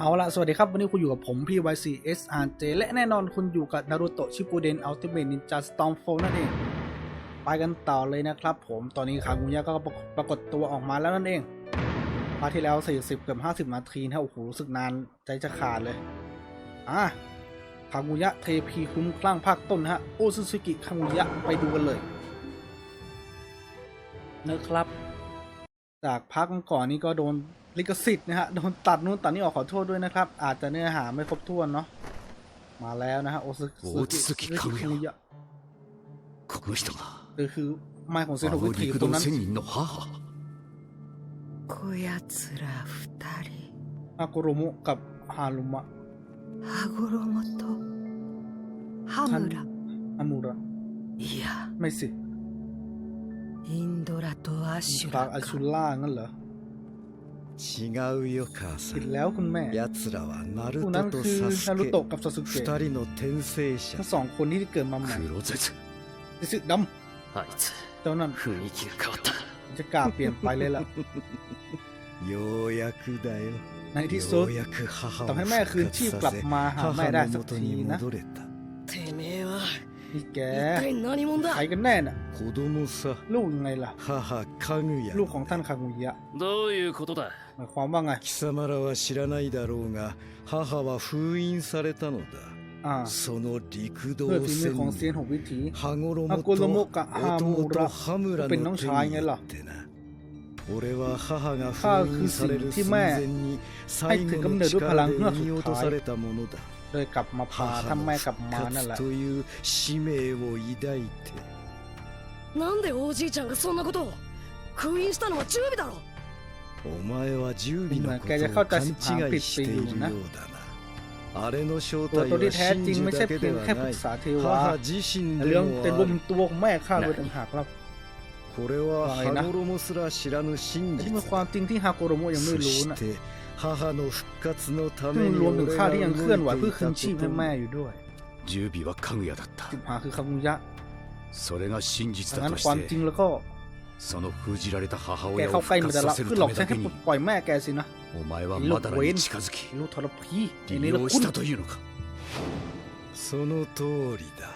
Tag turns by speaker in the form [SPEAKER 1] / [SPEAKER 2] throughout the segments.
[SPEAKER 1] เอาละสวัสดีครับ วันนี้คุณอยู่กับผมพี่ YCSRJ และแน่นอนคุณอยู่กับนารูโตะชิปูเดนอัลติเม e นินจาสตอมโฟนั่นเอง ไปกันต่อเลยนะครับผมตอนนี้คางูยะก็ปรากฏตัวออกมาแล้วนั่นเองพาที่แล้ว 40 เกือบ 50 นาทีนะโอ้โหรู้สึกนานใจจะขาดเลย อะคางูยะเทพีคุ้มคลั่งภาคต้นฮะโอซุซุกิคางูยะไปดูกันเลยนะครับ จากพักก่อนนี้ก็โดน ลิขสิทธิ์นะฮะ โดนตัดนู่นตัดนี่ออกขอโทษด้วยนะครับ อาจจะเนื้อหาไม่ครบถ้วนเนาะ มาแล้วนะฮะ โอซึ
[SPEAKER 2] โอซึกิคังยะ
[SPEAKER 1] คังยะ
[SPEAKER 2] この人が
[SPEAKER 1] หรือคือไม้ของเซน
[SPEAKER 2] あ
[SPEAKER 1] โทวิ
[SPEAKER 2] の
[SPEAKER 1] ถี
[SPEAKER 2] 陸
[SPEAKER 1] ตรง
[SPEAKER 2] 道
[SPEAKER 1] นั้น
[SPEAKER 2] 仙人の母
[SPEAKER 3] こやつら二人
[SPEAKER 1] อากุโรมุกับฮารุมะ
[SPEAKER 3] 羽衣と羽村
[SPEAKER 1] อามูระ
[SPEAKER 3] いや
[SPEAKER 1] ไม่สิ
[SPEAKER 3] インドラとアシュ
[SPEAKER 1] ตา
[SPEAKER 3] ラ
[SPEAKER 1] อา
[SPEAKER 3] か
[SPEAKER 1] ชูล่างั้นเหรอ
[SPEAKER 4] 違うよ母さ
[SPEAKER 1] ผิด
[SPEAKER 4] ん
[SPEAKER 1] แล้วคุณแม่
[SPEAKER 4] 奴らはナル
[SPEAKER 1] ผู้นั้น
[SPEAKER 4] トと
[SPEAKER 1] คือ
[SPEAKER 4] サ
[SPEAKER 1] นารุ
[SPEAKER 4] スケ
[SPEAKER 1] โตะกับซาสึ
[SPEAKER 4] 二
[SPEAKER 1] เกะ
[SPEAKER 4] 人の転生者
[SPEAKER 1] ทั้งสองคนที่เกิดมาใหม่
[SPEAKER 2] 黒絶
[SPEAKER 1] ซิสึด
[SPEAKER 2] あいつำ
[SPEAKER 1] เจ้านั่น
[SPEAKER 2] 雰囲気が変わった
[SPEAKER 1] จะกล้าเปลี่ยนไปเลยล่ะ
[SPEAKER 4] ようやくだよ
[SPEAKER 1] ในที่สุด
[SPEAKER 4] ようやく母を
[SPEAKER 1] ทำให้แม่คืน
[SPEAKER 4] 復
[SPEAKER 1] ชีพ
[SPEAKER 4] 活
[SPEAKER 1] กลับ
[SPEAKER 4] させ
[SPEAKER 1] มาหาแม่
[SPEAKER 4] 母
[SPEAKER 1] ได้
[SPEAKER 4] の
[SPEAKER 1] สัก
[SPEAKER 4] 元
[SPEAKER 1] ที
[SPEAKER 4] に
[SPEAKER 1] นะ
[SPEAKER 4] 戻れた
[SPEAKER 3] てめえは
[SPEAKER 1] นี่แก
[SPEAKER 3] 一体何者だ
[SPEAKER 1] ใครกันแน่น่ะ
[SPEAKER 4] 子供さ
[SPEAKER 1] ลูกยังไงล่ะ
[SPEAKER 4] 母かぐや
[SPEAKER 1] ลูกของท่านคางูยะ
[SPEAKER 2] どういうことだ
[SPEAKER 1] หมายความว่าไง
[SPEAKER 4] 貴様らは知らないだろうが母は封印されたのだ
[SPEAKER 1] อ่า
[SPEAKER 4] その陸道
[SPEAKER 1] เพื่อฝีมือ
[SPEAKER 4] 仙
[SPEAKER 1] ของเซียน
[SPEAKER 4] 人
[SPEAKER 1] หกวิถี
[SPEAKER 4] 羽衣
[SPEAKER 1] アコロモ
[SPEAKER 4] と
[SPEAKER 1] かハムラ
[SPEAKER 4] 弟ハムラ
[SPEAKER 1] เป็นน้อง
[SPEAKER 4] の手
[SPEAKER 1] ชายไง
[SPEAKER 4] によ
[SPEAKER 1] ล่ะ
[SPEAKER 4] ってな俺は母が
[SPEAKER 1] ข้า
[SPEAKER 4] 封
[SPEAKER 1] คือ
[SPEAKER 4] 印さ
[SPEAKER 1] สิ่ง
[SPEAKER 4] れる
[SPEAKER 1] ที่
[SPEAKER 4] 寸
[SPEAKER 1] แม่
[SPEAKER 4] 前に
[SPEAKER 1] ให้
[SPEAKER 4] 最
[SPEAKER 1] ถือ
[SPEAKER 4] 後
[SPEAKER 1] กำ
[SPEAKER 4] の
[SPEAKER 1] เนิดด้วยพลัง
[SPEAKER 4] 力
[SPEAKER 1] เมื่อ
[SPEAKER 4] で
[SPEAKER 1] สุด
[SPEAKER 4] 引き落と
[SPEAKER 1] ท้าย
[SPEAKER 4] されたものだ
[SPEAKER 1] เลยกลับมาพา
[SPEAKER 4] 母
[SPEAKER 1] ท่าน
[SPEAKER 4] の
[SPEAKER 1] แม่กลับ
[SPEAKER 4] 復
[SPEAKER 1] มานั่นแห
[SPEAKER 4] 活
[SPEAKER 1] ละ
[SPEAKER 4] という使命を抱いて
[SPEAKER 3] なんでおじいちゃんがそんなことを封印したのは準備だろ
[SPEAKER 4] お前は十尾のこと
[SPEAKER 1] 今
[SPEAKER 4] を勘違いしているようだなあれの正
[SPEAKER 1] ตัว
[SPEAKER 4] 体
[SPEAKER 1] ตัวที่
[SPEAKER 4] は
[SPEAKER 1] แท้จริง
[SPEAKER 4] 真
[SPEAKER 1] ไม่
[SPEAKER 4] 珠
[SPEAKER 1] ใช่
[SPEAKER 4] だけ
[SPEAKER 1] เพีย
[SPEAKER 4] で
[SPEAKER 1] ง
[SPEAKER 4] は
[SPEAKER 1] แค่ป
[SPEAKER 4] な
[SPEAKER 1] รึ
[SPEAKER 4] い
[SPEAKER 1] กษาเทวา
[SPEAKER 4] 母自身
[SPEAKER 1] แต่
[SPEAKER 4] で
[SPEAKER 1] เรื่อง
[SPEAKER 4] も
[SPEAKER 1] เป็น
[SPEAKER 4] あ
[SPEAKER 1] รวม
[SPEAKER 4] る
[SPEAKER 1] ตัวของแม่ข้าด้วยต่างหากครับ
[SPEAKER 4] これは
[SPEAKER 1] わいな
[SPEAKER 4] 羽衣すら知らぬ真
[SPEAKER 1] นี่เป็น
[SPEAKER 4] 実
[SPEAKER 1] ความ
[SPEAKER 4] だ
[SPEAKER 1] จริงที่ฮาโกโรโมะยังไม่
[SPEAKER 4] そ
[SPEAKER 1] รู้
[SPEAKER 4] し
[SPEAKER 1] นะ
[SPEAKER 4] て母の復活のた
[SPEAKER 1] ซึ่
[SPEAKER 4] め
[SPEAKER 1] ง
[SPEAKER 4] に
[SPEAKER 1] รวมถึง
[SPEAKER 4] 俺
[SPEAKER 1] ข้า
[SPEAKER 4] が
[SPEAKER 1] ที่ยังเค
[SPEAKER 4] 動
[SPEAKER 1] ลื่อนไหวย
[SPEAKER 4] て
[SPEAKER 1] เพื่อย คื
[SPEAKER 4] た
[SPEAKER 1] น
[SPEAKER 4] こ
[SPEAKER 1] ชีพให้แม่
[SPEAKER 4] と
[SPEAKER 1] อยู่ด้วย
[SPEAKER 2] 十尾はかぐやだった
[SPEAKER 1] สิบหาคือคางูยะ
[SPEAKER 2] それが真実
[SPEAKER 1] ดัง
[SPEAKER 2] だ
[SPEAKER 1] นั้น
[SPEAKER 2] と
[SPEAKER 1] ความ
[SPEAKER 2] し
[SPEAKER 1] จริง
[SPEAKER 2] て
[SPEAKER 1] แล้วก็
[SPEAKER 2] その封じられた母
[SPEAKER 1] แก
[SPEAKER 2] 親
[SPEAKER 1] เข้า
[SPEAKER 2] を
[SPEAKER 1] ใกล้
[SPEAKER 2] 復
[SPEAKER 1] มัน
[SPEAKER 2] 活
[SPEAKER 1] จะรับ
[SPEAKER 2] させる
[SPEAKER 1] ขึ้นหล
[SPEAKER 2] た
[SPEAKER 1] อก
[SPEAKER 2] め
[SPEAKER 1] ใช้
[SPEAKER 2] だ
[SPEAKER 1] ให้
[SPEAKER 2] けに
[SPEAKER 1] ปล่อยแม่แกสินะ
[SPEAKER 2] お前は
[SPEAKER 1] ไอ้ลู
[SPEAKER 2] マ
[SPEAKER 1] ก
[SPEAKER 2] ダラ
[SPEAKER 1] เวน
[SPEAKER 2] に近づき
[SPEAKER 1] ไอ้ลูกทรพีไอ้
[SPEAKER 2] 利
[SPEAKER 1] นี่ละ
[SPEAKER 2] 用
[SPEAKER 1] คุณ
[SPEAKER 2] したというのか
[SPEAKER 4] その通りだ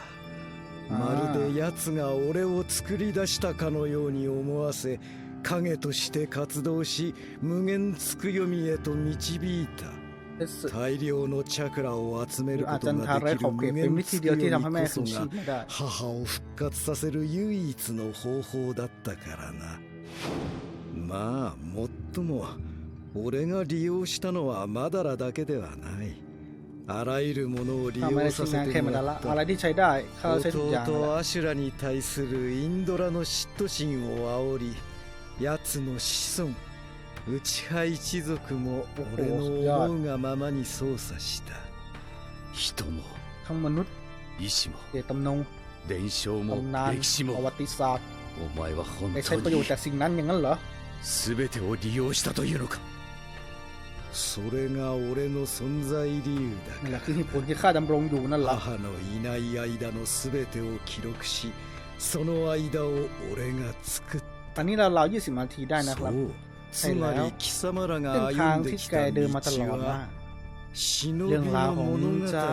[SPEAKER 1] あー
[SPEAKER 4] まるで奴が俺を作り出したかのように思わせ 影として活動し無限つくよみへと導いた。大量のチャクラを集めることができる無限つくよみこそが母を復活させる唯一の方法だったからな。まあもっとも俺が利用したのはマダラだけではない。あらゆるものを利用させてもらった。弟アシュラに対するインドラの嫉妬心を煽り奴の子孫内派一族も俺の思うがままに操作した。
[SPEAKER 2] 人も意志も伝承も歴史も。お前は本当に全てを利用したというのか。
[SPEAKER 4] それが俺の存在理由だから。母のいない間の全てを記録しその間を俺が作った。
[SPEAKER 1] ตอนนี้เราเรายี่สิบนาทีได้นะครับ
[SPEAKER 4] ใช่แล้ว
[SPEAKER 1] เส้นทางที่แกเดินมาตลอดว่าเรื่องราวของนุนจ้า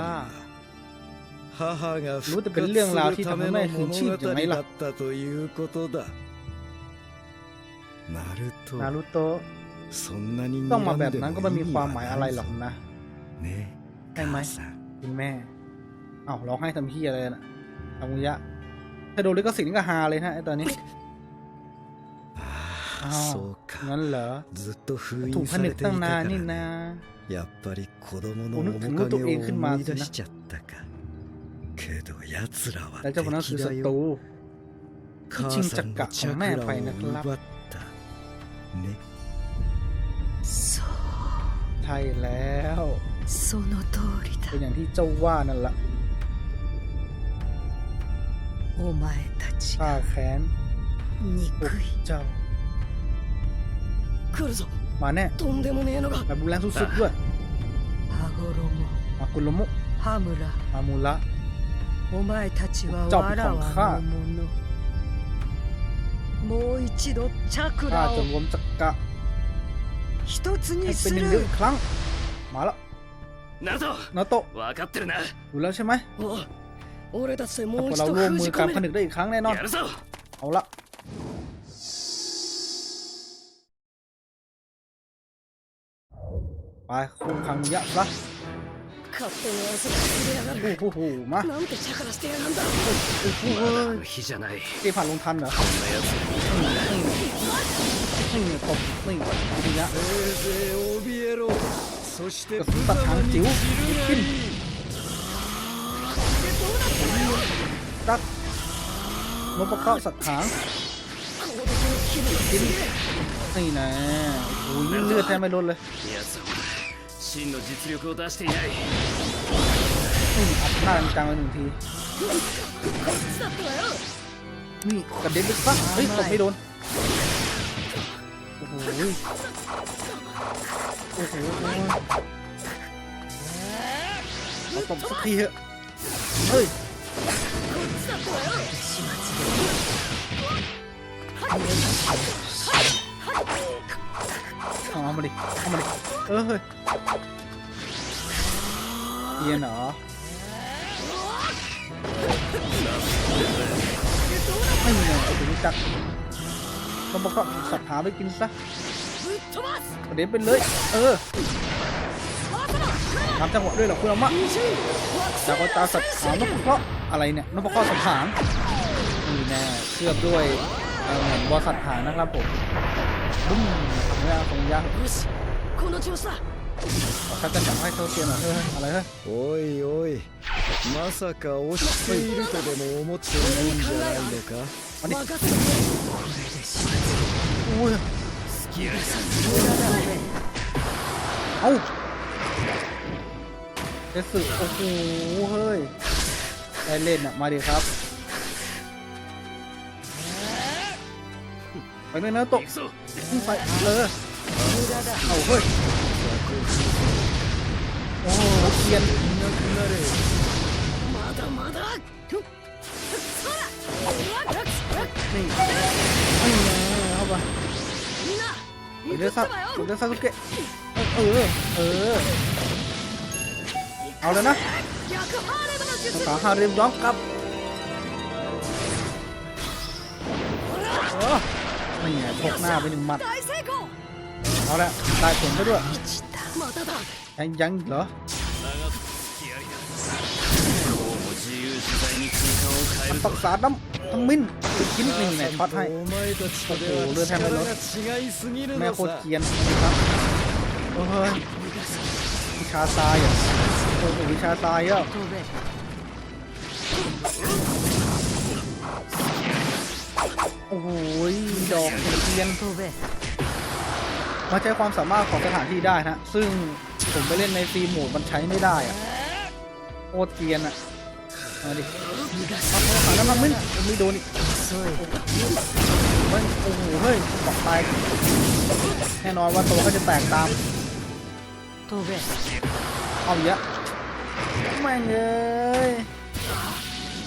[SPEAKER 1] รู้แต่เป็นเรื่องราวที่ทำให้แม่คืนชีพอยู่ไหมล่ะนารุโตะต้องมาแบบนั้นก็ไม่มีความหมายอะไรหรอกนะใช่ไหมคุณแม่ เอ้าร้องไห้ทำพี่อะไรนะอามุยะถ้าโดนลิขสิทธิ์ก็ฮาเลยนะไอตอนนี้
[SPEAKER 4] そうか
[SPEAKER 1] งั้นเหรอ
[SPEAKER 4] ずっと封
[SPEAKER 1] ถูก
[SPEAKER 4] 印
[SPEAKER 1] ผ
[SPEAKER 4] さ
[SPEAKER 1] นึ
[SPEAKER 4] れ
[SPEAKER 1] ก
[SPEAKER 4] てい
[SPEAKER 1] ตั้ง
[SPEAKER 4] た
[SPEAKER 1] นา
[SPEAKER 4] か
[SPEAKER 1] น
[SPEAKER 4] ら
[SPEAKER 1] นี่
[SPEAKER 4] な
[SPEAKER 1] นะ
[SPEAKER 4] やっぱり子供の
[SPEAKER 1] おぬ
[SPEAKER 4] 面
[SPEAKER 1] ถึงรู้ตัวเอง
[SPEAKER 4] 影を
[SPEAKER 1] ขึ้นมา
[SPEAKER 4] 思い
[SPEAKER 1] สิ
[SPEAKER 4] 出
[SPEAKER 1] นะ
[SPEAKER 4] しちゃったかけど奴らは
[SPEAKER 1] แล้วเจ้าคนนั้นคือ
[SPEAKER 4] 敵
[SPEAKER 1] ศั
[SPEAKER 4] だ
[SPEAKER 1] ตรู
[SPEAKER 4] よ
[SPEAKER 1] ที่
[SPEAKER 4] 母
[SPEAKER 1] ชิง
[SPEAKER 4] さ
[SPEAKER 1] จั
[SPEAKER 4] ん
[SPEAKER 1] ก
[SPEAKER 4] の
[SPEAKER 1] ระ
[SPEAKER 4] チ
[SPEAKER 1] ของ
[SPEAKER 4] ャ
[SPEAKER 1] แม่
[SPEAKER 4] クラ
[SPEAKER 1] ไป
[SPEAKER 4] を
[SPEAKER 1] นะครับ
[SPEAKER 4] 奪ったね
[SPEAKER 3] そう
[SPEAKER 1] ใช่แล้ว
[SPEAKER 3] その通り
[SPEAKER 1] เป็นอ
[SPEAKER 3] だ
[SPEAKER 1] ย่างที่เจ้าว่านั่นแหละ
[SPEAKER 3] お前たち
[SPEAKER 1] ข้า
[SPEAKER 3] が
[SPEAKER 1] แค้น
[SPEAKER 3] 憎
[SPEAKER 1] พวก
[SPEAKER 3] い
[SPEAKER 1] เจ้า
[SPEAKER 3] 来るぞ
[SPEAKER 1] มาแน่แบบรุนแรงสุดๆด้วยอากุ
[SPEAKER 3] โร
[SPEAKER 1] มุฮามุระ
[SPEAKER 3] ฮา
[SPEAKER 1] มุ
[SPEAKER 3] ระเจ้าเป็นของข้า
[SPEAKER 1] ข้าจะรวมจักระให้เป็นหนึ่งเดียวอีกครั้ง มาแล้วนาโต
[SPEAKER 2] นาโต
[SPEAKER 1] รู้แล้วใช่ไหมถ้าเราร่วมมือกันผนึกได้อีกครั้งแน่นอน เอาละ ไปคู่คังยะซะโอ้โหมาตีผ่านลงทันเหรอนี่ตบนี่ทีนี้ตัดทางจิ๋วขึ้นตัดนบเคราะห์สัตว์หาง
[SPEAKER 3] กิน
[SPEAKER 1] นี่นะโอ้ยเลือดแทบไม่ลดเลย
[SPEAKER 2] 真の実力を出していない
[SPEAKER 1] นี่อัดหน้าจังๆไปหนึ่งที
[SPEAKER 3] こっちだったわよ
[SPEAKER 1] นี่กระเด็นไปซะเฮ้ยตบไม่โดน โอ้โหโอ้โหเอาตบสักทีเถอะเฮ้ย
[SPEAKER 3] こっちだったわよ
[SPEAKER 1] เอามาดิเอามาดิเออเฮ้ยเย็นเหรอไม่เหนื่อยถึงจักเราบอก็สับหาไปกินซะประเด็นเป็นเลย เออทำจังหวะด้วยเหรอคุณอามะจากตาสับหางนกเพราะอะไรเนี่ยนกเพราะสับหางนี่แน่เคลือบด้วยเหมือนวอสับหางนะครับผม บุ้มทำให้คงยาก
[SPEAKER 3] よしこの調子だ
[SPEAKER 1] ถ้าจะจับให้เท่าเทียมหน่อยเฮ้ยอะไรเฮ้ย
[SPEAKER 4] おいおいまさか押しているとでも思っているんじゃないのか
[SPEAKER 1] まあね
[SPEAKER 3] 任せて
[SPEAKER 1] อุ้ย
[SPEAKER 2] 好きやりさ
[SPEAKER 1] เอ้าเจสึโอ้โหเฮ้ยได้เล่นอ่ะมาดิครับ ไปเลยนะ
[SPEAKER 2] โตะ
[SPEAKER 1] ขึ้นไปเลยเอาเฮ้ยโอ้เทียนนี่เอาเอาไป
[SPEAKER 3] ไป
[SPEAKER 1] เอยซั
[SPEAKER 3] กไป
[SPEAKER 1] เลยซักสุเกะเออเออเอาแล้วนะสาหาเรีมย้อมกลับ นี่ไงชกหน้าไปหนึ่งหมัด เอาละตายเข็มไปด้วยยังยังเหรอมัน
[SPEAKER 2] ต
[SPEAKER 1] องสาดน้ำทั้งมิ้นกินหนึ่งไหนี่ยอตให้ โอ้โหเลือด
[SPEAKER 4] แทบไม่ลด
[SPEAKER 1] แม่โคตรเกียนครับโอ้ยวิชาตายอะโอ้โหวิชาตายอะ โอ้โหดอกเทียนมาใช้ความสามารถของสถานที่ได้นะ ซึ่งผมไปเล่นในฟรีโหมดมันใช้ไม่ได้อะโคตรเกียนอะมาดิเอาเอาน้ำมันมิ้นผมไม่โดนอีกเฮ้ยโอ้โหเฮ้ยบอกตายแน่นอนว่าตัวก็จะแตกตามเอาอีกแล้วแม่งเอ้ย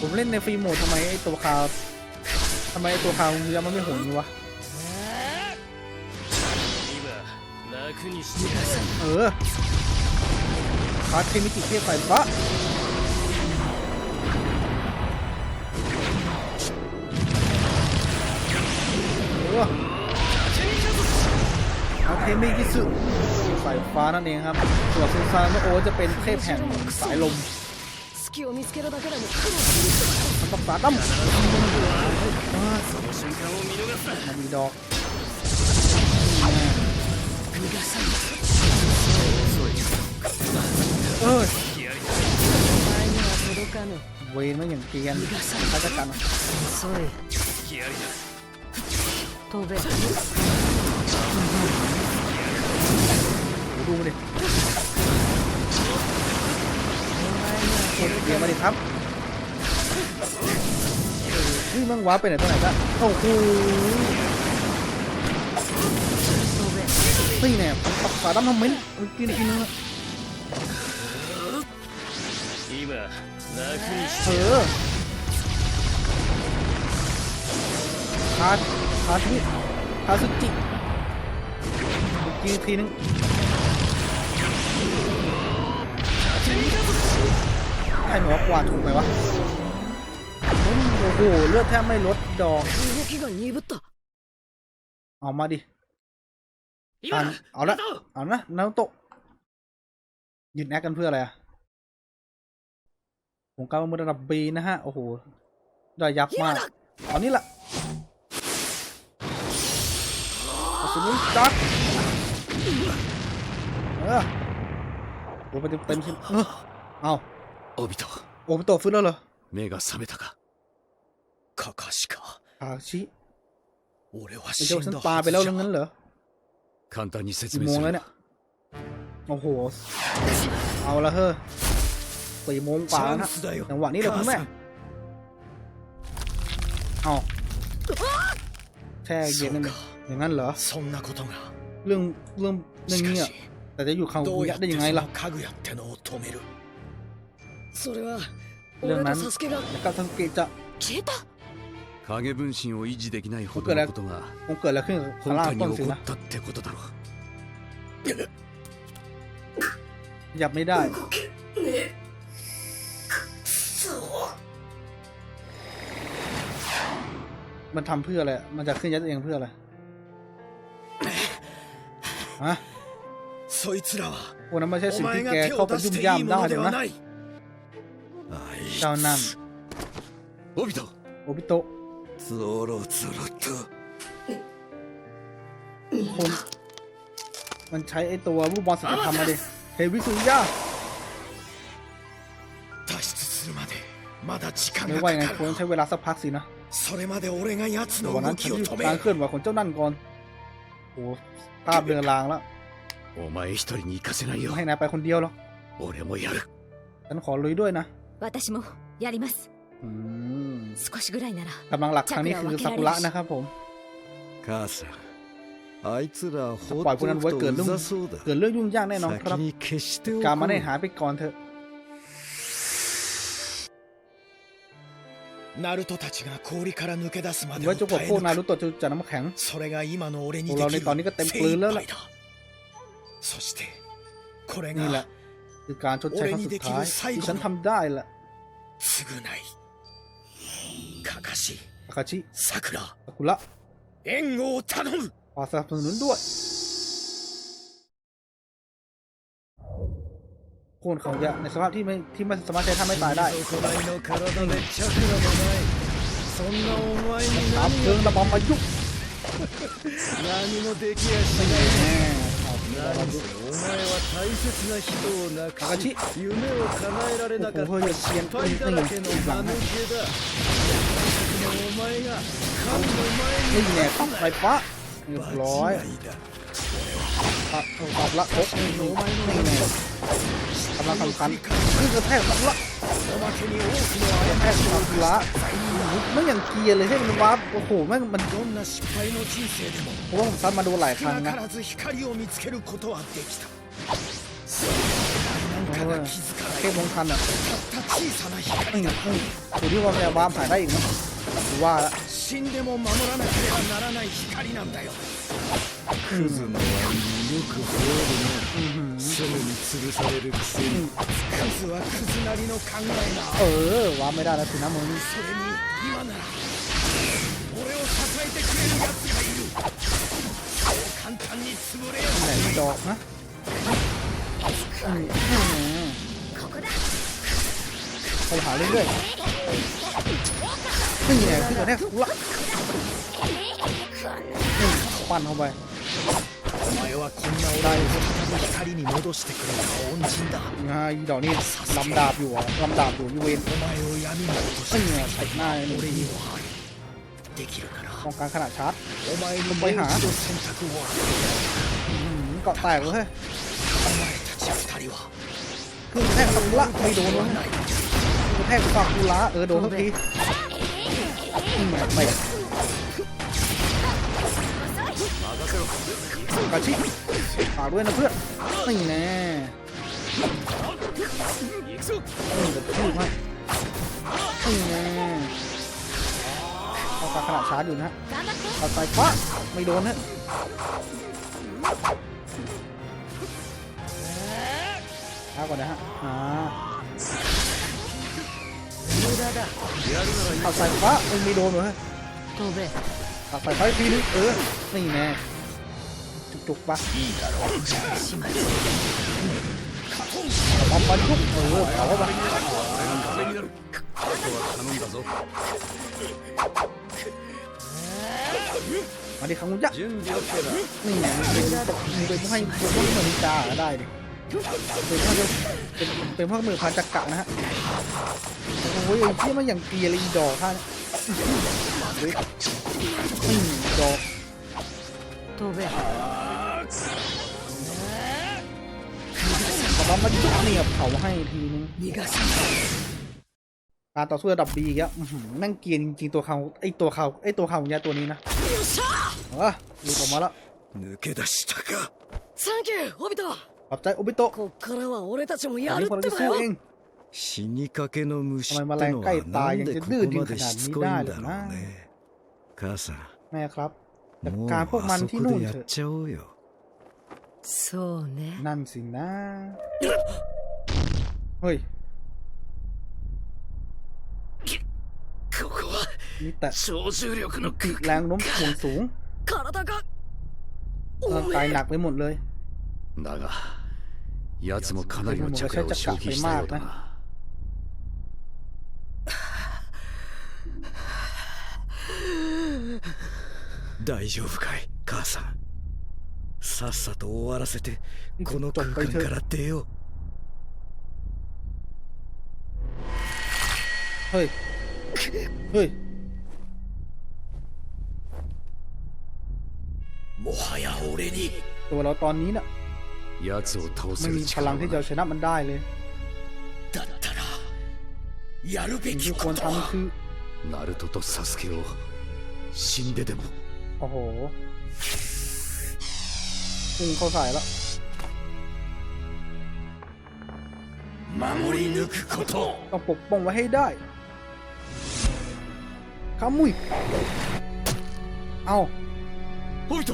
[SPEAKER 1] ผมเล่นในฟรีโหมดทำไมไอตัวคาว ทำไมตัวคาวุยะมันไม่โหดนี่วะ เออคาร์ทเคมิติเทียบไปปะเอาเทมิกิสุสายฟ้านั่นเองครับตัวซูซานโอจะเป็นเทพแห่งสายลมมันต้องตาดั้ม มันมีดอกเออเวนไม่อย่างเกรียนข้าจะกันดูดิเกรียนมาดิครับ นี่มั่งว้าไปไหนตรงไหนกันโอ้โหนี่แน่ปักฝาดำทำไมกินกิน
[SPEAKER 2] เนื้อ
[SPEAKER 1] เออคาคาที่คาสุจิกินทีนึงใครหนูว่ากวาดถูกไหมวะ โอ้โหเลือดแทบไม่ลดดอก
[SPEAKER 3] 動きが鈍った
[SPEAKER 1] เอามาดิ
[SPEAKER 2] 今
[SPEAKER 1] อ่าน
[SPEAKER 2] だ
[SPEAKER 1] เอาละ เอานะนารุโตะยืนแอคกันเพื่ออะไรอะผมก้าวมือระดับบีนะฮะ โอ้โหได้ยับมากเอานี่แหละกระสุนนี้จัดเออโดนไปเต็มๆชิ้นเออเอา
[SPEAKER 2] オビト
[SPEAKER 1] โอ้ไปโตฟื้นแล้วเหรอ
[SPEAKER 2] 目が覚めたか
[SPEAKER 4] カカシか
[SPEAKER 1] อาชิ
[SPEAKER 4] 俺は
[SPEAKER 1] ไอ้
[SPEAKER 4] 死
[SPEAKER 1] เจ้าฉั
[SPEAKER 4] ん
[SPEAKER 1] น
[SPEAKER 4] だ
[SPEAKER 1] ปา
[SPEAKER 4] は
[SPEAKER 1] ไป
[SPEAKER 4] ず
[SPEAKER 1] แล้ว
[SPEAKER 4] じ
[SPEAKER 1] งั้น
[SPEAKER 4] ゃ
[SPEAKER 1] เหรอ
[SPEAKER 2] 簡単に説
[SPEAKER 1] กี่
[SPEAKER 2] 明
[SPEAKER 1] โมง
[SPEAKER 2] す
[SPEAKER 1] แล้ว
[SPEAKER 2] る
[SPEAKER 1] เนี่ย โอ้โห เอาละเฮ้ยสี่โมงก
[SPEAKER 4] チ
[SPEAKER 1] ว่าแล้ว
[SPEAKER 4] ャン
[SPEAKER 1] นะ
[SPEAKER 4] スだよ
[SPEAKER 1] จังหวะนี้เลยคุณแม่
[SPEAKER 4] 母さん
[SPEAKER 1] เอาแช่เย็น
[SPEAKER 4] そ
[SPEAKER 1] นั่
[SPEAKER 4] うん
[SPEAKER 1] เอ
[SPEAKER 4] か
[SPEAKER 1] งอย่างนั้นเหรอ
[SPEAKER 4] そんなことが
[SPEAKER 1] เรื่องเรื่องเรื่อง
[SPEAKER 4] し
[SPEAKER 1] นี้
[SPEAKER 4] か
[SPEAKER 1] อะ
[SPEAKER 4] し
[SPEAKER 1] แต่จะอยู่ข้าง
[SPEAKER 4] ど
[SPEAKER 1] คุ
[SPEAKER 4] う
[SPEAKER 1] ณ
[SPEAKER 4] や
[SPEAKER 1] ยั
[SPEAKER 4] っ
[SPEAKER 1] กษ์ได้
[SPEAKER 4] て
[SPEAKER 1] ยัง
[SPEAKER 4] そ
[SPEAKER 1] ไงล่ะ
[SPEAKER 4] の家具やってのを止める
[SPEAKER 3] それは
[SPEAKER 1] เรื่อง
[SPEAKER 3] 俺
[SPEAKER 1] นั้น
[SPEAKER 3] とサスケが
[SPEAKER 1] แล้วก็ทังเกจะ
[SPEAKER 3] 消えた
[SPEAKER 2] 影分身を維持できないほどのことが
[SPEAKER 1] คงเกิดอะไรขึ้นกับคา
[SPEAKER 2] 本
[SPEAKER 1] ร่า
[SPEAKER 2] 当に
[SPEAKER 1] ต้น
[SPEAKER 2] 起
[SPEAKER 1] สิ
[SPEAKER 2] こ
[SPEAKER 1] นะ
[SPEAKER 2] ったってことだろう
[SPEAKER 1] ยับไม่ได้ มันทำเพื่ออะไร มันจะขึ้นยัดตัวเองเพื่ออะไร ฮะ
[SPEAKER 4] そいつらは
[SPEAKER 1] พวกนั้นไม่ใช่สิ่
[SPEAKER 4] お
[SPEAKER 1] งที่
[SPEAKER 4] 前
[SPEAKER 1] แก
[SPEAKER 4] が手
[SPEAKER 1] เข้า
[SPEAKER 4] を
[SPEAKER 1] ไป
[SPEAKER 4] 出し
[SPEAKER 1] ยุ่ม
[SPEAKER 4] てい
[SPEAKER 1] ย่าม
[SPEAKER 4] いも
[SPEAKER 1] ได้
[SPEAKER 4] の
[SPEAKER 1] เล
[SPEAKER 4] で
[SPEAKER 1] ย
[SPEAKER 4] は
[SPEAKER 1] นะ
[SPEAKER 4] ないあい
[SPEAKER 1] เจ้านั่น
[SPEAKER 2] オビト
[SPEAKER 1] โอบิโต ะ
[SPEAKER 4] つゾロゾロと
[SPEAKER 1] คน มันใช้ไอตัวรูปบอลสัจธรรมมาดิเฮวิสุยา
[SPEAKER 4] 脱出するまでまだ時間
[SPEAKER 1] ไม่
[SPEAKER 4] が
[SPEAKER 1] ว่า
[SPEAKER 4] か
[SPEAKER 1] ยังไง
[SPEAKER 4] か
[SPEAKER 1] ควร
[SPEAKER 4] る
[SPEAKER 1] ต้องใช้เวลาสักพักสินะ
[SPEAKER 4] それまで俺が奴
[SPEAKER 1] แต่
[SPEAKER 4] の
[SPEAKER 1] วันนั้
[SPEAKER 4] 動
[SPEAKER 1] น
[SPEAKER 4] き
[SPEAKER 1] ฉัน
[SPEAKER 4] を
[SPEAKER 1] หยุด
[SPEAKER 4] 止め
[SPEAKER 1] การ
[SPEAKER 4] る
[SPEAKER 1] เคลื่อนไหวของเจ้านั่นก่อน โอ้ภาพเรือนรางแล้ว
[SPEAKER 2] お前一人に行かせないよ
[SPEAKER 1] ไม่ให้นายไปคนเดียวหรอก
[SPEAKER 2] 俺もやる
[SPEAKER 1] ฉันขอลุยด้วยนะ
[SPEAKER 3] 私もやります
[SPEAKER 1] อืม
[SPEAKER 3] 少しぐらいなら
[SPEAKER 1] กำลังหลักครั้งนี้คือซากุระนะครับผม
[SPEAKER 4] 母さんあいつら放
[SPEAKER 1] ปล่อย
[SPEAKER 4] っ
[SPEAKER 1] พวกนั้น
[SPEAKER 4] と
[SPEAKER 1] ไว้
[SPEAKER 4] く
[SPEAKER 1] เกิ
[SPEAKER 4] と
[SPEAKER 1] ด
[SPEAKER 4] う
[SPEAKER 1] เรื่อง
[SPEAKER 4] ざそうだ
[SPEAKER 1] เกิดเรื่องยุ่งยากแน่นอนค
[SPEAKER 4] 先
[SPEAKER 1] รับ
[SPEAKER 4] に消してお
[SPEAKER 1] การ
[SPEAKER 4] こ
[SPEAKER 1] มาได้
[SPEAKER 4] う
[SPEAKER 1] หายไปก่อนเถอะ
[SPEAKER 4] ナルトたちが氷から抜け出すまで
[SPEAKER 1] ไว้
[SPEAKER 4] を
[SPEAKER 1] จนกว่า
[SPEAKER 4] 耐え
[SPEAKER 1] พวกนา
[SPEAKER 4] 抜
[SPEAKER 1] รุ
[SPEAKER 4] く
[SPEAKER 1] โตะจะจะน้ำแข็ง
[SPEAKER 4] それが今の俺にで
[SPEAKER 1] พวกเรา
[SPEAKER 4] き
[SPEAKER 1] ใน
[SPEAKER 4] る
[SPEAKER 1] ตอนนี้ก็เต็ม
[SPEAKER 4] 精
[SPEAKER 1] ปลืนแล้ว
[SPEAKER 4] 一
[SPEAKER 1] ล่ะ
[SPEAKER 4] 杯だそしてこれ
[SPEAKER 1] นี่แห
[SPEAKER 4] が
[SPEAKER 1] ละคือการชดใช้ครั้งสุดท้ายที่ฉันทำได้แหละ
[SPEAKER 4] 償い カカシ
[SPEAKER 1] อาคาชิ
[SPEAKER 4] サクラ
[SPEAKER 1] ซากุระ
[SPEAKER 4] 援護を頼む
[SPEAKER 1] ขอสนับสนุนด้วยโคนเขาจะในสภาพที่ไม่ที่ไม่สามารถใช้ท่าไม่ตายได้
[SPEAKER 4] こないの体でチャクラもないそんなお前に
[SPEAKER 1] ตามเพลิงระบำประยุกต์
[SPEAKER 4] 何もできやしない
[SPEAKER 1] แน่เอาที่ระ
[SPEAKER 4] 何
[SPEAKER 1] บำประยุก
[SPEAKER 4] せ
[SPEAKER 1] ต์
[SPEAKER 4] お前は大切な人を亡く
[SPEAKER 1] カカチ
[SPEAKER 4] し夢を叶えられなかった
[SPEAKER 1] おお
[SPEAKER 4] 失敗だらけの間抜けだでもお前が神の
[SPEAKER 1] นี่แน่ปั๊บไปปะเรียบร้อยตัดละโอ๊ะนี่นี่แน่กำลังสำคัญขึ้นกระแทกปัดละกระแทกปัดละไม่อย่างเกียร์เลยให้มันวาร์ปโอ้โหแม่งมันเพราะผมซ้ำมาดูหลายครั้งนะเทพมงคลอะอืมอืมอยู่ที่ว่าจะวาร์ปหายได้อีกไหม ว่าละ
[SPEAKER 4] 死んでも守らなければならない光なんだよクズの割によく吠えるなすぐに潰されるくせにクズはクズなりの考え
[SPEAKER 1] เอ
[SPEAKER 4] が
[SPEAKER 1] อวาร์ปไม่ได้แล้วสินะมึง
[SPEAKER 4] それに今なら俺を支えてくれる奴がいるそう簡単に潰れよ
[SPEAKER 1] ไหนดอกนะอืมอืม
[SPEAKER 3] ここだ
[SPEAKER 1] ไปหาเรื่อยๆ นี่แหละคือตัวเนี้ยกูละปั่นเข้าไป
[SPEAKER 4] ได้
[SPEAKER 1] ง่ายดอกนี่ลำดาบอยู่อะลำดาบอยู่ยูเวน
[SPEAKER 4] เนี่
[SPEAKER 1] ไงใส่หน้าเลย
[SPEAKER 4] ห
[SPEAKER 1] นูของการขนาดชาร์จ
[SPEAKER 4] ลงไป
[SPEAKER 1] หาเกาะแตกเลยคือแทบสักละไม่โดนเลยแทบสักกุละเออโดนทุกที ไม่กระชิฝากด้วยนะเพื่อนนี่แน่นี่แบบพูดมากนี่แน่เอาตาขนาดชาร์จอยู่นะฮะเอาไปฟ้าไม่โดนนะช้าก่อนนะฮะอ่า เอาสายฟ้ามันไม่โดนเหรอฮะ
[SPEAKER 3] 飛べ
[SPEAKER 1] ตัดสายฟ้าอีกทีนึงเออ นี่แน่จุกๆปะ
[SPEAKER 3] 始末
[SPEAKER 1] บอมบอลจุกเออเผาปะ
[SPEAKER 2] 壁になるあとは頼んだぞ
[SPEAKER 1] มาดิคังมุยะ
[SPEAKER 2] 準備 OK だ
[SPEAKER 1] นี่ไงมันเป็นมันเป็นพวกให้พวกพวกเหมือนนินจาก็ได้ดิ เป็นพวกเป็นเป็นพวกมือพันจักระนะฮะโอ้ยไอ้ที่มันอย่างเกลียร์เลยอีดอกท่านเฮ้ยอืมดอก
[SPEAKER 3] 飛べ
[SPEAKER 1] ขอมามาจุกเนี่ยเผาให้ทีนึง
[SPEAKER 3] 逃がさ
[SPEAKER 1] การต่อสู้ระดับบีอีกแล้วอื้อหือแม่งเกรียนจริงๆตัวเขาไอตัวเขาไอตัวเขาเนี่ยตัวนี้นะ
[SPEAKER 3] よっしゃ
[SPEAKER 1] เออหลุดออกมาแล้ว
[SPEAKER 4] 抜け出したか
[SPEAKER 3] サンキューオビト
[SPEAKER 1] ขอบใจโอบิโตะ
[SPEAKER 3] こっからは俺たちも
[SPEAKER 1] อัน
[SPEAKER 3] やる
[SPEAKER 1] นี้
[SPEAKER 3] っ
[SPEAKER 1] คน
[SPEAKER 3] て
[SPEAKER 1] จะ
[SPEAKER 3] ば
[SPEAKER 1] สู้
[SPEAKER 3] よ
[SPEAKER 1] เอง
[SPEAKER 4] 死にかけの虫ってのは
[SPEAKER 1] お前マライカイ
[SPEAKER 4] なんでここまでしつこいんだろうね母さ
[SPEAKER 1] แม่ครับจัด
[SPEAKER 4] んもう
[SPEAKER 1] การพวกมัน
[SPEAKER 4] あそ
[SPEAKER 1] ที่
[SPEAKER 4] こ
[SPEAKER 1] นู่น
[SPEAKER 4] でや
[SPEAKER 1] เถ
[SPEAKER 4] っ
[SPEAKER 1] อะ
[SPEAKER 4] ちゃおうよ
[SPEAKER 3] そうね
[SPEAKER 1] นั่นสินะ เฮ้ย
[SPEAKER 2] ここは
[SPEAKER 1] นี่แต่
[SPEAKER 2] 超重力の
[SPEAKER 1] ติแรงโน้มถ่วงสูง
[SPEAKER 3] 体がお
[SPEAKER 1] ร่างกายหนักไปหมดเลย
[SPEAKER 2] だが 奴もかなりのチャクラを消費したようだな
[SPEAKER 4] 大丈夫かい母さんさっさと終わらせてこの空間から出よう
[SPEAKER 1] เฮ้ย เฮ้ย
[SPEAKER 2] もはや俺に
[SPEAKER 1] ตัวเราตอนนี้น่ะ
[SPEAKER 2] 奴を倒
[SPEAKER 1] ไม่
[SPEAKER 2] せる
[SPEAKER 1] มีพ
[SPEAKER 2] 力
[SPEAKER 1] ลั
[SPEAKER 2] は
[SPEAKER 1] ง
[SPEAKER 2] な
[SPEAKER 1] ที่
[SPEAKER 2] い
[SPEAKER 1] จะชนะมันได้เลย
[SPEAKER 2] だったらやるべ
[SPEAKER 1] สิ่ง
[SPEAKER 2] き
[SPEAKER 1] ที่ค
[SPEAKER 2] こ
[SPEAKER 1] วร
[SPEAKER 2] と
[SPEAKER 1] ทำ
[SPEAKER 2] は
[SPEAKER 1] คือ
[SPEAKER 2] ナルトとサスケを死んででも
[SPEAKER 1] โอ้โหพุ่งเข้าใส่แล้ว
[SPEAKER 2] 守り抜くこと
[SPEAKER 1] ต้องปกป้องไว้ให้ได้ขามุย เอา
[SPEAKER 2] オビト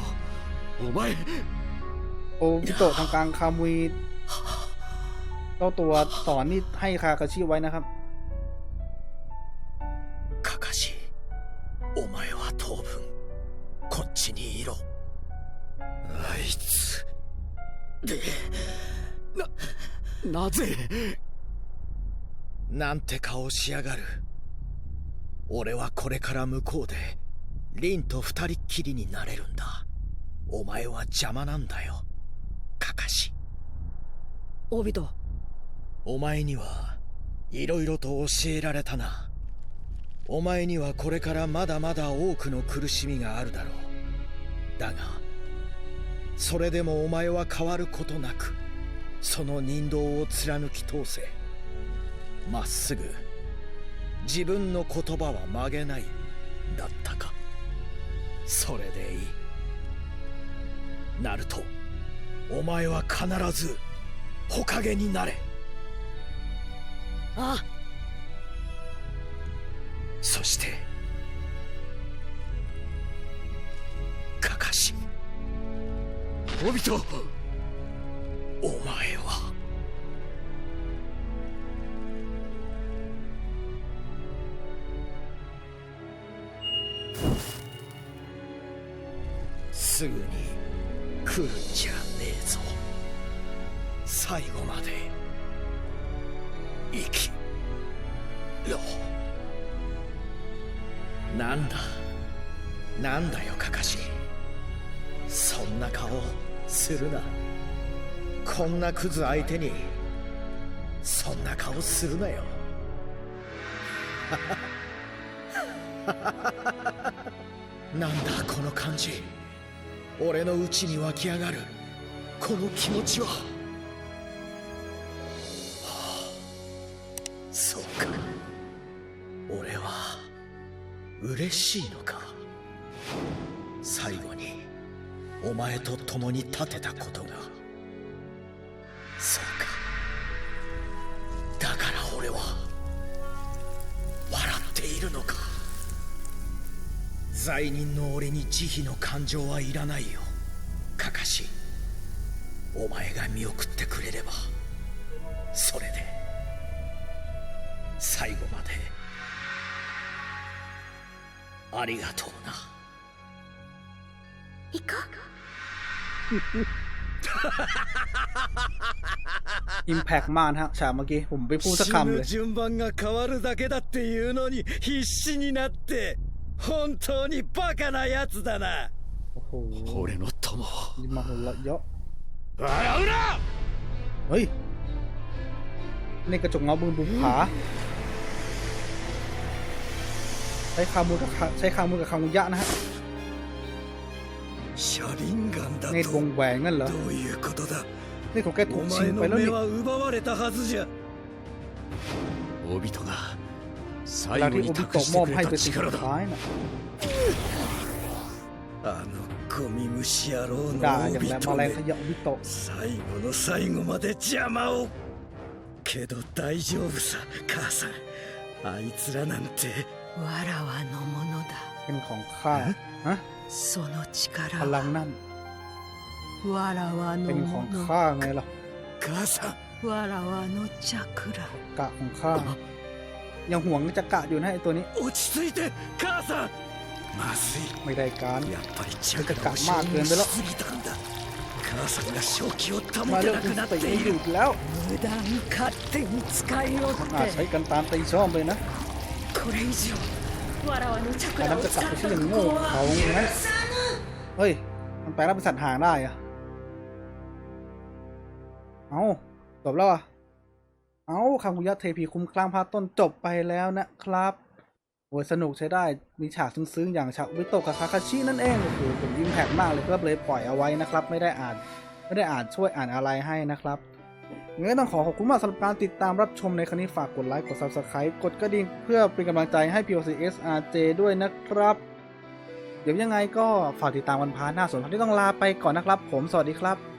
[SPEAKER 2] お前
[SPEAKER 1] โอบิโตะทางกลางคามุยเจ้าตัวสอนนี่ให้คากาชิไว้นะครับ
[SPEAKER 2] カカシお前は当分こっちにいろ
[SPEAKER 4] あいつ
[SPEAKER 2] でななぜなんて顔しやがる俺はこれから向こうでリンと二人っきりになれるんだお前は邪魔なんだよ カカシ
[SPEAKER 3] オビト
[SPEAKER 2] お前にはいろいろと教えられたな。お前にはこれからまだまだ多くの苦しみがあるだろう。だがそれでもお前は変わることなくその人道を貫き通せ。まっすぐ自分の言葉は曲げないだったか。それでいい。ナルトお前は必ず火影になれ。
[SPEAKER 3] あ
[SPEAKER 2] そしてカカシオビト最後まで。生き。ろなんだ。なんだよカカシ。そんな顔するな。こんなクズ相手に。そんな顔するなよ。なんだこの感じ。俺の内に湧き上がる。この気持ちは、嬉しいのか？最後にお前と共に立てたことが。そうか。だから俺は笑っているのか。罪人の俺に慈悲の感情はいらないよ。カカシお前が見送ってくれればそれで最後までありがとうな
[SPEAKER 3] 行こ
[SPEAKER 1] อิมแพกมากนะฮะฉากเมื่อกี้ผมไปพูดสัก
[SPEAKER 4] 死
[SPEAKER 1] คำเล
[SPEAKER 4] ぬ
[SPEAKER 1] ย
[SPEAKER 4] 順番が変わるだけだっていうのに必死になって本当にバカなやつだな
[SPEAKER 1] โอ้โห
[SPEAKER 2] 俺の友を
[SPEAKER 1] ยิงมาหัวเราะเยอะ
[SPEAKER 2] 笑うな
[SPEAKER 1] เฮ้ยนี่กระจกเงาบึงบุผาใ ช้คามือกับคาใช้คามือกับคามุยะนะฮะ
[SPEAKER 4] 車輪ガンだ
[SPEAKER 1] เนตรวง
[SPEAKER 4] と
[SPEAKER 1] แหวนงั้นเหรอ
[SPEAKER 4] どういうことだ
[SPEAKER 1] นี่ของแกถู
[SPEAKER 4] お
[SPEAKER 1] กชิ
[SPEAKER 4] 前
[SPEAKER 1] ง
[SPEAKER 4] の
[SPEAKER 1] ไปแล้ว
[SPEAKER 4] 目
[SPEAKER 1] นี่
[SPEAKER 4] は奪われたはずじゃ
[SPEAKER 2] オビトが
[SPEAKER 1] เว
[SPEAKER 2] 最
[SPEAKER 1] ลา
[SPEAKER 2] 後
[SPEAKER 1] ที่
[SPEAKER 2] に
[SPEAKER 1] โอบิ
[SPEAKER 2] 託
[SPEAKER 1] โตะ
[SPEAKER 2] し
[SPEAKER 1] มอบ
[SPEAKER 2] てく
[SPEAKER 1] ให้
[SPEAKER 2] れた
[SPEAKER 1] เป็นสิ่ง
[SPEAKER 2] 力
[SPEAKER 1] สุด
[SPEAKER 2] だ
[SPEAKER 1] ท้ายน่ะ
[SPEAKER 4] あのゴミ虫野郎
[SPEAKER 1] ด่า
[SPEAKER 4] の
[SPEAKER 1] อย่าง
[SPEAKER 4] オビ
[SPEAKER 1] แรง
[SPEAKER 4] ト
[SPEAKER 1] มาแรง
[SPEAKER 4] め
[SPEAKER 1] ขยะโอบิโตะ
[SPEAKER 4] 最後の最後まで邪魔をけど大丈夫さ母さんあいつらなんて
[SPEAKER 3] うわらわのものだ
[SPEAKER 1] เป็นของข้าฮะ
[SPEAKER 3] その
[SPEAKER 1] พลั
[SPEAKER 3] 力
[SPEAKER 1] งนั่น
[SPEAKER 3] はわらわ
[SPEAKER 1] เป็
[SPEAKER 3] の
[SPEAKER 1] นของ
[SPEAKER 3] もの
[SPEAKER 1] ข้าไงล่ะ
[SPEAKER 4] 母さん
[SPEAKER 3] わらわのチャクラ
[SPEAKER 1] กะของข้ายังห่วงจะกะอยู่นะไอตัวนี้
[SPEAKER 4] 落ち着いて母さんまず
[SPEAKER 1] ไม่ได้การ
[SPEAKER 4] いやっぱりチャクラを承認しすぎたんだ母さんが正気を保
[SPEAKER 1] มา
[SPEAKER 4] て
[SPEAKER 1] เรื่อง
[SPEAKER 4] な
[SPEAKER 1] คุ
[SPEAKER 4] く
[SPEAKER 1] ณ
[SPEAKER 4] な
[SPEAKER 1] ส
[SPEAKER 4] って
[SPEAKER 1] ติ
[SPEAKER 4] い
[SPEAKER 1] หยุ
[SPEAKER 4] る
[SPEAKER 1] ดแล้ว
[SPEAKER 3] 無断勝手に使いよっ
[SPEAKER 1] มันอาจใช้
[SPEAKER 3] て
[SPEAKER 1] กันตามตีชอบเลยนะ
[SPEAKER 3] これ以上わらわのチャク
[SPEAKER 1] อัน
[SPEAKER 3] ラ
[SPEAKER 1] นั้
[SPEAKER 3] を
[SPEAKER 1] นจะกลับ
[SPEAKER 3] 使
[SPEAKER 1] ไป
[SPEAKER 3] っ
[SPEAKER 1] ที่
[SPEAKER 3] た
[SPEAKER 1] อย่าง
[SPEAKER 3] 向
[SPEAKER 1] โง่
[SPEAKER 3] こう
[SPEAKER 1] เขา
[SPEAKER 3] は
[SPEAKER 1] อย่างนั้นเฮ้ย มันไปแล้วเป็นสัตว์หางได้อะเอาจบแล้วอ่ะ เอาคาคุยะเทพีคุ้มคลั่งพาต้นจบไปแล้วนะครับโอ้ยสนุกใช้ได้ มีฉากซึ้งๆ อย่างฉากวิโตะกับคาคาชินั่นเองโอ้โหผมยิ้มแผกมากเลยก็เลยปล่อยเอาไว้นะครับ ไม่ได้อ่าน ไม่ได้อ่านช่วยอ่านอะไรให้นะครับ งั้นต้องขอขอบคุณมากสำหรับการติดตามรับชมในครั้งนี้ฝากกดไลค์กด Subscribe กดกระดิ่งเพื่อเป็นกำลังใจให้ POCSRJ ด้วยนะครับ เดี๋ยวยังไงก็ฝากติดตามวันพาร์ทหน้าส่วนพันที่ต้องลาไปก่อนนะครับ ผมสวัสดีครับ